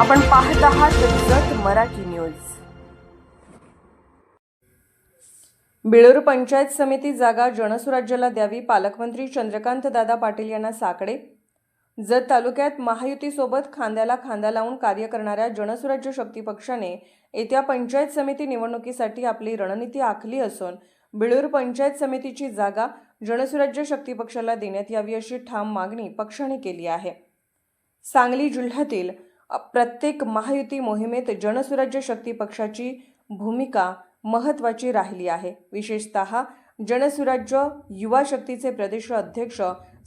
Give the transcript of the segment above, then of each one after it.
आपण पाहत आहात जत मराठी न्यूज. बिळूर पंचायत समिती जागा जनसुराज्याला द्यावी पालकमंत्री चंद्रकांत दादा पाटील यांना साकडे. जत तालुक्यात महायुतीसोबत खांद्याला खांदा लावून कार्य करणाऱ्या जनसुराज्य शक्ती पक्षाने येत्या पंचायत समिती निवडणुकीसाठी आपली रणनीती आखली असून बिळूर पंचायत समितीची जागा जनसुराज्य शक्ती पक्षाला देण्यात यावी अशी ठाम मागणी पक्षाने केली आहे. सांगली जिल्ह्यातील प्रत्येक महायुती मोहिमेत जनसुराज्य शक्ती पक्षाची भूमिका महत्त्वाची राहिली आहे. विशेषतः जनसुराज्य युवा शक्तीचे प्रदेश अध्यक्ष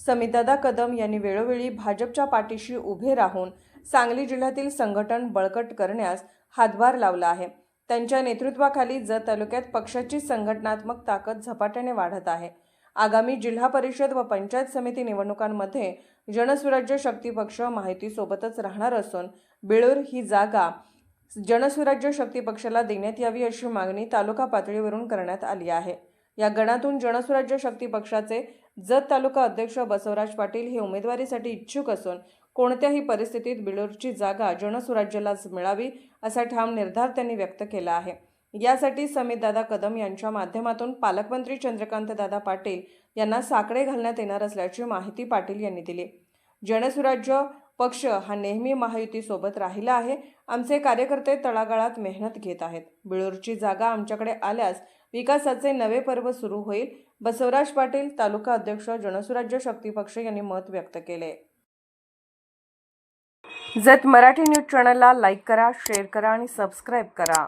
समितदादा कदम यांनी वेळोवेळी भाजपच्या पाठीशी उभे राहून सांगली जिल्ह्यातील संघटन बळकट करण्यास हातभार लावला आहे. त्यांच्या नेतृत्वाखाली जत तालुक्यात पक्षाची संघटनात्मक ताकद झपाट्याने वाढत आहे. आगामी जिल्हा परिषद व पंचायत समिती निवडणुकांमध्ये जनसुराज्य शक्ती पक्ष माहितीसोबतच राहणार असून बिळूर ही जागा जनसुराज्य शक्ती पक्षाला देण्यात यावी अशी मागणी तालुका पातळीवरून करण्यात आली आहे. या गणातून जनसुराज्य शक्ती पक्षाचे जत तालुका अध्यक्ष बसवराज पाटील हे उमेदवारीसाठी इच्छुक असून कोणत्याही परिस्थितीत बिळूरची जागा जनसुराज्यालाच मिळावी असा ठाम निर्धार त्यांनी व्यक्त केला आहे. यासाठी समितदादा कदम यांच्या माध्यमातून पालकमंत्री चंद्रकांतदादा पाटील यांना साकडे घालण्यात येणार असल्याची माहिती पाटील यांनी दिली. जनसुराज्य पक्ष हा नेहमी महायुतीसोबत राहिला आहे. आमचे कार्यकर्ते तळागाळात मेहनत घेत आहेत. बिळूरची जागा आमच्याकडे आल्यास विकासाचे नवे पर्व सुरू होईल. बसवराज पाटील तालुका अध्यक्ष जनसुराज्य शक्ती पक्ष यांनी मत व्यक्त केले. जत मराठी न्यूज चॅनलला लाईक करा शेअर करा आणि सबस्क्राईब करा.